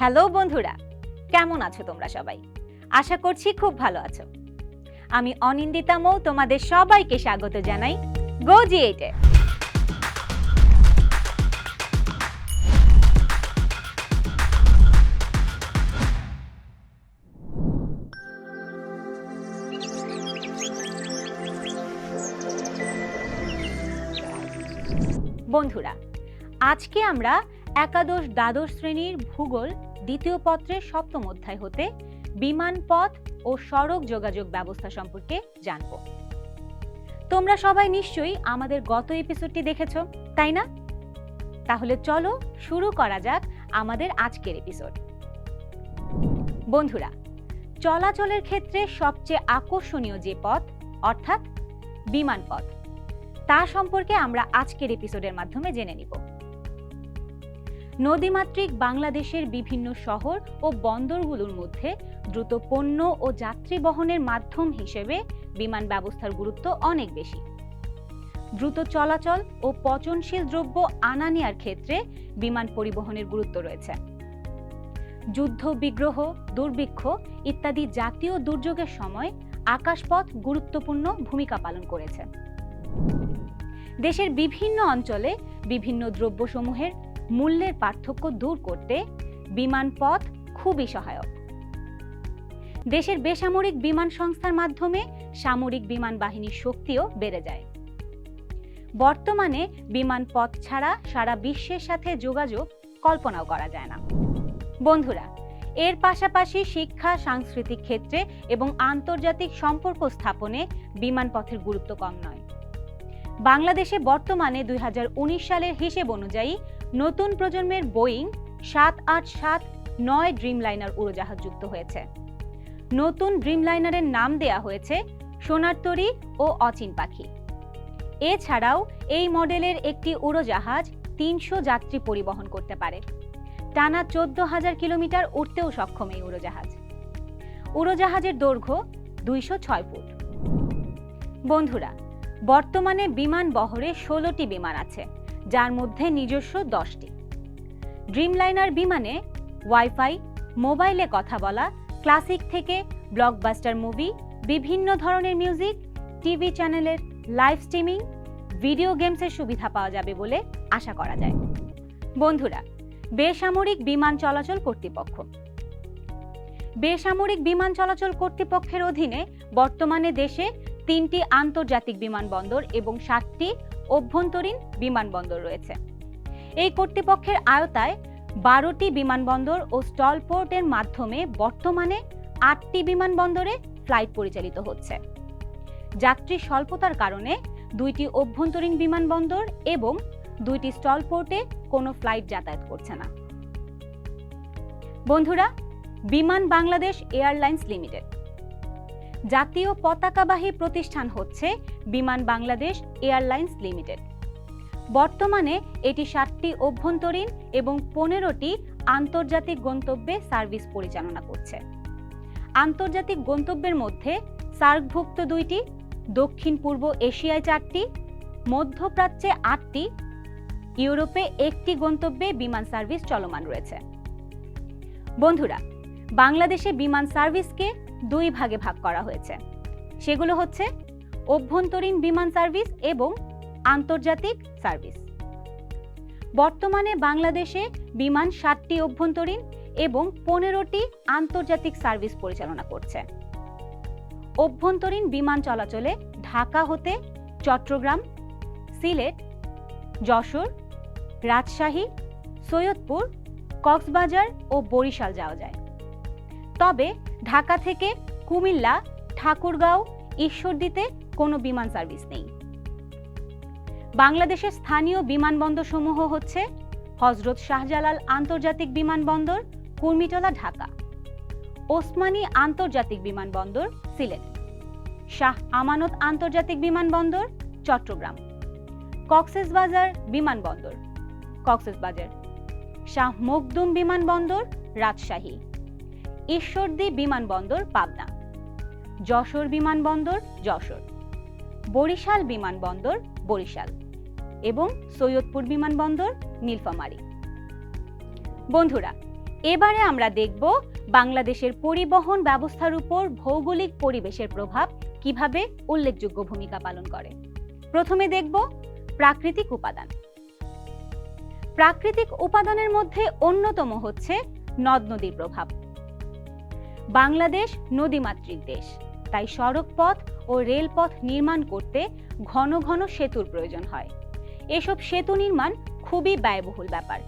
Hello বন্ধুরা, কেমন আছো তোমরা সবাই? আশা করছি খুব ভালো আছো। আমি অনিন্দিতা মৌ, তোমাদের সবাইকে স্বাগত জানাই গো জিএইটে বন্ধুরা, আজকে আমরা একাদশ দ্বাদশ শ্রেণির ভূগোল দ্বিতীয় পত্রের সপ্তম অধ্যায় হতে বিমান পথ ও সড়ক যোগাযোগ ব্যবস্থা সম্পর্কে জানব। তোমরা সবাই নিশ্চয়ই আমাদের গত এপিসোডটি দেখেছ, তাই না? তাহলে চলো শুরু করা যাক আমাদের আজকের এপিসোড বন্ধুরা, চলাচলের ক্ষেত্রে সবচেয়ে আকর্ষণীয় যে পথ, অর্থাৎ বিমান পথ, তা সম্পর্কে আমরা আজকের এপিসোডের মাধ্যমে জেনে নিব। নদীমাতৃক বাংলাদেশের বিভিন্ন শহর ও বন্দরগুলোর মধ্যে দ্রুত পণ্য ও যাত্রী বহনের মাধ্যম হিসেবে বিমান ব্যবস্থার গুরুত্ব অনেক বেশি। দ্রুত চলাচল ও পচনশীল দ্রব্য আনা নেয়ার ক্ষেত্রে বিমান পরিবহনের গুরুত্ব রয়েছে। যুদ্ধ, বিগ্রহ, দুর্ভিক্ষ ইত্যাদি জাতীয় দুর্যোগের সময় আকাশপথ গুরুত্বপূর্ণ ভূমিকা পালন করেছে। দেশের বিভিন্ন অঞ্চলে বিভিন্ন দ্রব্যসমূহের মূল্যের পার্থক্য দূর করতে বিমান পথ খুবই সহায়ক। দেশের বেসামরিক বিমান সংস্থার মাধ্যমে সামরিক বিমান বাহিনীর শক্তিও বেড়ে যায়। বর্তমানে বিমান পথ ছাড়া সারা বিশ্বের সাথে যোগাযোগ কল্পনাও করা যায় না। বন্ধুরা, এর পাশাপাশি শিক্ষা, সাংস্কৃতিক ক্ষেত্রে এবং আন্তর্জাতিক সম্পর্ক স্থাপনে বিমান পথের গুরুত্ব কম নয়। বাংলাদেশে বর্তমানে দুই হাজার উনিশ সালের হিসেব অনুযায়ী নতুন প্রজন্মের বোয়িং সাত আট সাত নয় ড্রিমলাইনার উড়োজাহাজ যুক্ত হয়েছে। নতুন ড্রিমলাইনারের নাম দেয়া হয়েছে সোনারতরী ও অচিন পাখি। এছাড়াও এই মডেলের একটি উড়োজাহাজ তিনশো যাত্রী পরিবহন করতে পারে। টানা চোদ্দ হাজার কিলোমিটার উঠতেও সক্ষম এই উড়োজাহাজ। উড়োজাহাজের দৈর্ঘ্য দুইশো ছয় ফুট। বন্ধুরা, বর্তমানে বিমান বহরে ষোলোটি বিমান আছে। যার মধ্যে নিজস্ব দশটি। ড্রিমলাইনার বিমানে ওয়াইফাই মোবাইলে কথা বলা, ক্লাসিক থেকে ব্লকবাস্টার মুভি, বিভিন্ন ধরনের মিউজিক, টিভি চ্যানেলের লাইভ স্ট্রিমিং, ভিডিও গেমসের সুবিধা পাওয়া যাবে বলে আশা করা যায়। বন্ধুরা, বেসামরিক বিমান চলাচল কর্তৃপক্ষ। বেসামরিক বিমান চলাচল কর্তৃপক্ষের অধীনে বর্তমানে দেশে তিনটি আন্তর্জাতিক বিমানবন্দর এবং সাতটি অভ্যন্তরীণ বিমানবন্দর রয়েছে। এই কর্তৃপক্ষের আয়তায় বারোটি বিমানবন্দর ও স্টল পোর্টের মাধ্যমে বর্তমানে আটটি বিমানবন্দরে ফ্লাইট পরিচালিত হচ্ছে। যাত্রী স্বল্পতার কারণে দুইটি অভ্যন্তরীণ বিমানবন্দর এবং দুইটি স্টল পোর্টে কোনো ফ্লাইট যাতায়াত করছে না। বন্ধুরা, বিমান বাংলাদেশ এয়ারলাইন্স লিমিটেড জাতীয় পতাকাবাহী প্রতিষ্ঠান হচ্ছে বিমান বাংলাদেশ এয়ারলাইন্স লিমিটেড। বর্তমানে এটি সাতটি অভ্যন্তরীণ এবং পনেরোটি আন্তর্জাতিক গন্তব্যে সার্ভিস পরিচালনা করছে। আন্তর্জাতিক গন্তব্যের মধ্যে সার্কভুক্ত দুইটি, দক্ষিণ পূর্ব এশিয়ায় চারটি, মধ্যপ্রাচ্যে আটটি, ইউরোপে একটি গন্তব্যে বিমান সার্ভিস চলমান রয়েছে। বন্ধুরা, বাংলাদেশে বিমান সার্ভিসকে দুই ভাগে ভাগ করা হয়েছে। সেগুলো হচ্ছে অভ্যন্তরীণ বিমান সার্ভিস এবং আন্তর্জাতিক সার্ভিস। বর্তমানে বাংলাদেশে বিমান সাতটি অভ্যন্তরীণ এবং পনেরোটি আন্তর্জাতিক সার্ভিস পরিচালনা করছে। অভ্যন্তরীণ বিমান চলাচলে ঢাকা হতে চট্টগ্রাম, সিলেট, যশোর, রাজশাহী, সৈয়দপুর, কক্সবাজার ও বরিশাল যাওয়া যায়। তবে ঢাকা থেকে কুমিল্লা, ঠাকুরগাঁও, ঈশ্বরদীতে কোনো বিমান সার্ভিস নেই। বাংলাদেশের স্থানীয় বিমানবন্দর সমূহ হচ্ছে হজরত শাহজালাল আন্তর্জাতিক বিমানবন্দর, কুর্মিটলা, ঢাকা, ওসমানী আন্তর্জাতিক বিমানবন্দর, সিলেট, শাহ আমানত আন্তর্জাতিক বিমানবন্দর, চট্টগ্রাম, কক্সেসবাজার বিমানবন্দর, কক্সেসবাজার, শাহ মখদুম বিমানবন্দর, রাজশাহী। ঈশ্বরদী বিমানবন্দর, পাবনা। যশোর বিমানবন্দর, যশোর। বরিশাল বিমানবন্দর, বরিশাল। এবং সৈয়দপুর বিমানবন্দর, নীলফামারী। বন্ধুরা, এবারে আমরা দেখব বাংলাদেশের পরিবহন ব্যবস্থার উপর ভৌগোলিক পরিবেশের প্রভাব কীভাবে উল্লেখযোগ্য ভূমিকা পালন করে। প্রথমে দেখব প্রাকৃতিক উপাদান। প্রাকৃতিক উপাদানের মধ্যে অন্যতম হচ্ছে নদ নদীর প্রভাব। বাংলাদেশ নদীমাতৃক দেশ। তাই সড়ক পথ ও রেলপথ নির্মাণ করতে ঘন ঘন সেতুর প্রয়োজন হয়। এসব সেতু নির্মাণ খুবই ব্যয়বহুল ব্যাপার।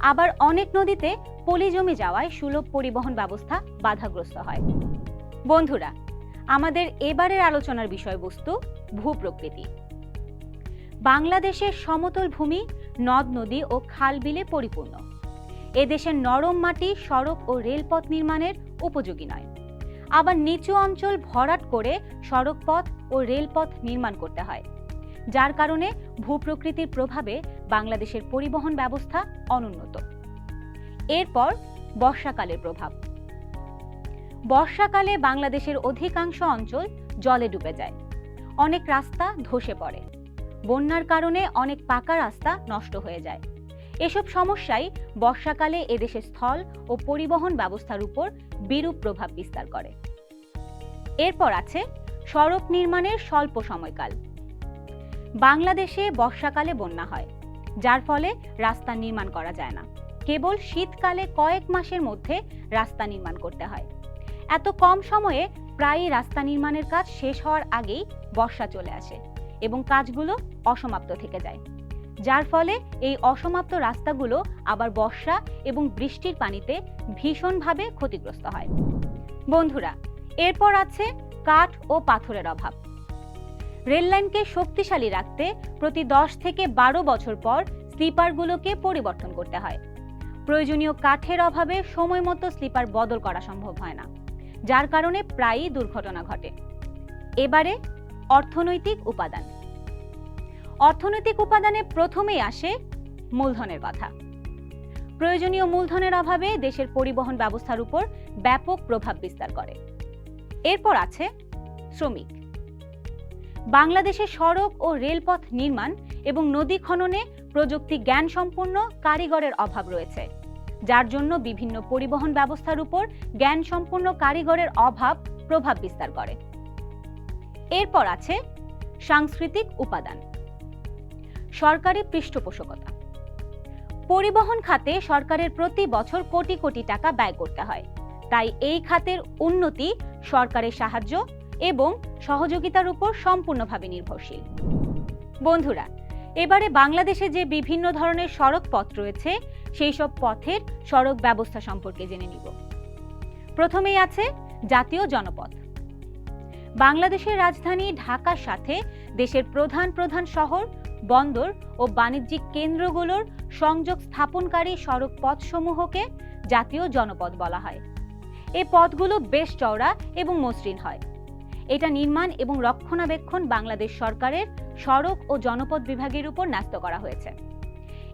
আবার অনেক নদীতে পলি জমে যাওয়ায় সুলভ পরিবহন ব্যবস্থা বাধাগ্রস্ত হয়। বন্ধুরা, আমাদের এবারের আলোচনার বিষয়বস্তু ভূপ্রকৃতি। বাংলাদেশের সমতল ভূমি নদ নদী ও খাল বিলে পরিপূর্ণ। এদেশের নরম মাটি, সড়ক ও রেলপথ নির্মাণের উপযোগী নয়। আবার নিচু অঞ্চল ভরাট করে সড়ক পথ ও রেলপথ নির্মাণ করতে হয়। যার কারণে ভূপ্রকৃতির প্রভাবে বাংলাদেশের পরিবহন ব্যবস্থা অনুন্নত। এরপর বর্ষাকালের প্রভাব। বর্ষাকালে বাংলাদেশের অধিকাংশ অঞ্চল জলে ডুবে যায়। অনেক রাস্তা ধসে পড়ে। বন্যার কারণে অনেক পাকা রাস্তা নষ্ট হয়ে যায়। এসব সমস্যাই বর্ষাকালে এদেশে স্থল ও পরিবহন ব্যবস্থার উপর বিরূপ প্রভাব বিস্তার করে। এরপর আছে সড়ক নির্মাণের স্বল্প সময়কাল। বাংলাদেশে বর্ষাকালে বন্যা হয়, যার ফলে রাস্তা নির্মাণ করা যায় না। কেবল শীতকালে কয়েক মাসের মধ্যে রাস্তা নির্মাণ করতে হয়। এত কম সময়ে প্রায়ই রাস্তা নির্মাণের কাজ শেষ হওয়ার আগেই বর্ষা চলে আসে এবং কাজগুলো অসমাপ্ত থেকে যায়। যার ফলে এই অসমাপ্ত রাস্তাগুলো আবার বর্ষা এবং বৃষ্টির পানিতে ভীষণভাবে ক্ষতিগ্রস্ত হয়। বন্ধুরা, এরপর আছে কাঠ ও পাথরের অভাব। রেললাইনকে শক্তিশালী রাখতে প্রতি দশ থেকে বারো বছর পর স্লিপারগুলোকে পরিবর্তন করতে হয়। প্রয়োজনীয় কাঠের অভাবে সময় মতো স্লিপার বদল করা সম্ভব হয় না, যার কারণে প্রায়ই দুর্ঘটনা ঘটে। এবারে অর্থনৈতিক উপাদান। অর্থনৈতিক উপাদানে প্রথমেই আসে মূলধনের কথা প্রয়োজনীয় মূলধনের অভাবে দেশের পরিবহন ব্যবস্থার উপর ব্যাপক প্রভাব বিস্তার করে। এরপর আছে শ্রমিক। বাংলাদেশে সড়ক ও রেলপথ নির্মাণ এবং নদী খননে প্রযুক্তি জ্ঞান সম্পন্ন কারিগরের অভাব রয়েছে, যার জন্য বিভিন্ন পরিবহন ব্যবস্থার উপর জ্ঞান সম্পন্ন কারিগরের অভাব প্রভাব বিস্তার করে। এরপর আছে সাংস্কৃতিক উপাদান। সরকারি পৃষ্ঠপোষকতা। পরিবহন খাতে সরকারের প্রতি বছর কোটি কোটি টাকা ব্যয় করতে হয়। তাই এই খাতের উন্নতি সরকারের সাহায্য এবং সহযোগিতার উপর সম্পূর্ণভাবে নির্ভরশীল। বন্ধুরা, এবারে বাংলাদেশে যে বিভিন্ন ধরনের সড়ক পথ রয়েছে, সেই সব পথের সড়ক ব্যবস্থা সম্পর্কে জেনে নিব। প্রথমেই আছে জাতীয় জনপথ। বাংলাদেশের রাজধানী ঢাকার সাথে দেশের প্রধান প্রধান শহর বন্দর ও বাণিজ্যিক কেন্দ্রগুলোর সংযোগ স্থাপনকারী সড়ক পথসমূহকে জাতীয় জনপথ বলা হয়। এই পথগুলো বেশ চওড়া এবং মসৃণ হয়। এটা নির্মাণ এবং রক্ষণাবেক্ষণ বাংলাদেশ সরকারের সড়ক ও জনপথ বিভাগের উপর ন্যস্ত করা হয়েছে।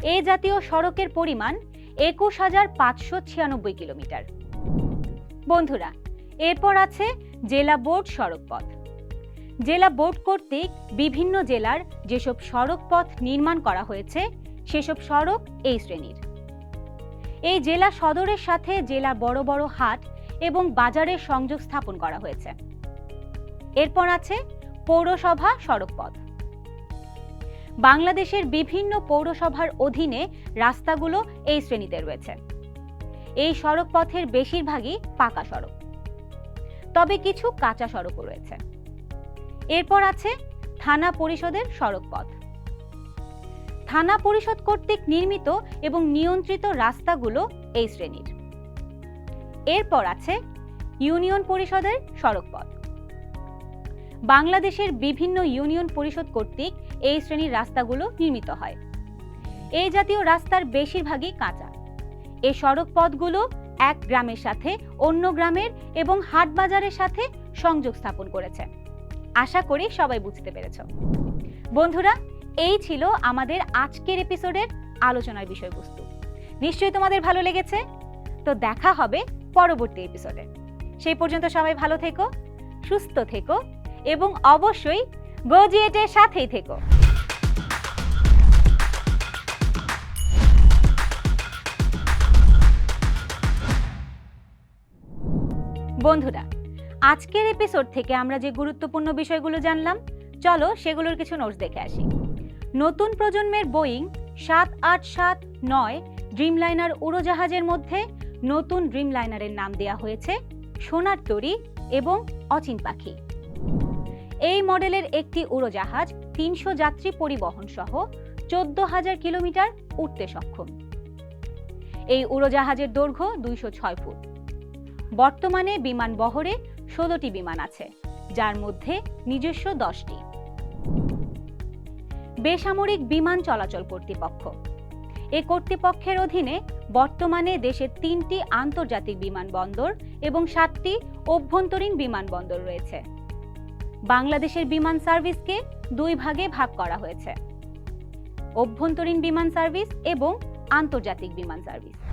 এই জাতীয় সড়কের পরিমাণ একুশ হাজার পাঁচশো ছিয়ানব্বই কিলোমিটার। বন্ধুরা, এরপর আছে জেলা বোর্ড সড়ক পথ। জেলা বোর্ড কর্তৃক বিভিন্ন জেলার যেসব সড়ক পথ নির্মাণ করা হয়েছে, সেসব সড়ক এই শ্রেণির। এই জেলা সদরের সাথে জেলার বড় বড় হাট এবং বাজারের সংযোগ স্থাপন করা হয়েছে। এরপর আছে পৌরসভা সড়ক পথ। বাংলাদেশের বিভিন্ন পৌরসভার অধীনে রাস্তাগুলো এই শ্রেণীতে রয়েছে। এই সড়ক পথের বেশিরভাগই পাকা সড়ক। তবে কিছু কাঁচা সড়কও রয়েছে। এরপর আছে থানা পরিষদের সড়ক পথ থানা পরিষদ কর্তৃক নির্মিত এবং নিয়ন্ত্রিত রাস্তাগুলো এই শ্রেণির। এরপর আছে ইউনিয়ন পরিষদের সড়ক পথ বাংলাদেশের বিভিন্ন ইউনিয়ন পরিষদ কর্তৃক এই শ্রেণির রাস্তাগুলো নির্মিত হয়। এই জাতীয় রাস্তার বেশিরভাগই কাঁচা। এই সড়ক পথগুলো এক গ্রামের সাথে অন্য গ্রামের এবং হাট বাজারের সাথে সংযোগ স্থাপন করেছে। আশা করি সবাই বুঝতে পেরেছ। বন্ধুরা, এই ছিল আমাদের আজকের এপিসোডের আলোচনার বিষয়বস্তু। নিশ্চয়ই তোমাদের ভালো লেগেছে? তো দেখা হবে পরবর্তী এপিসোডে। সেই পর্যন্ত সবাই ভালো থেকো, সুস্থ থেকো এবং অবশ্যই গোজিয়েটের সাথেই থেকো। বন্ধুরা আজকের এপিসোড থেকে আমরা যে গুরুত্বপূর্ণ বিষয়গুলো জানলাম, চলো সেগুলোর কিছু নোটস দেখে আসি। নতুন প্রজন্মের বোয়িং সাত আট সাত নয় ড্রিমলাইনার উড়োজাহাজের মধ্যে নতুন ড্রিমলাইনারের নাম দেওয়া হয়েছে সোনার তরী এবং অচিন পাখি। এই মডেলের একটি উড়োজাহাজ তিনশো যাত্রী পরিবহন সহ চোদ্দ হাজার কিলোমিটার উঠতে সক্ষম। এই উড়োজাহাজের দৈর্ঘ্য দুইশো ছয় ফুট। বর্তমানে বিমান বহরে ষোলোটি বিমান আছে, যার মধ্যে নিজস্ব দশটি। বেসামরিক বিমান চলাচল কর্তৃপক্ষ। এ কর্তৃপক্ষের অধীনে বর্তমানে দেশের তিনটি আন্তর্জাতিক বিমানবন্দর এবং সাতটি অভ্যন্তরীণ বিমানবন্দর রয়েছে। বাংলাদেশের বিমান সার্ভিসকে দুই ভাগে ভাগ করা হয়েছে। অভ্যন্তরীণ বিমান সার্ভিস এবং আন্তর্জাতিক বিমান সার্ভিস।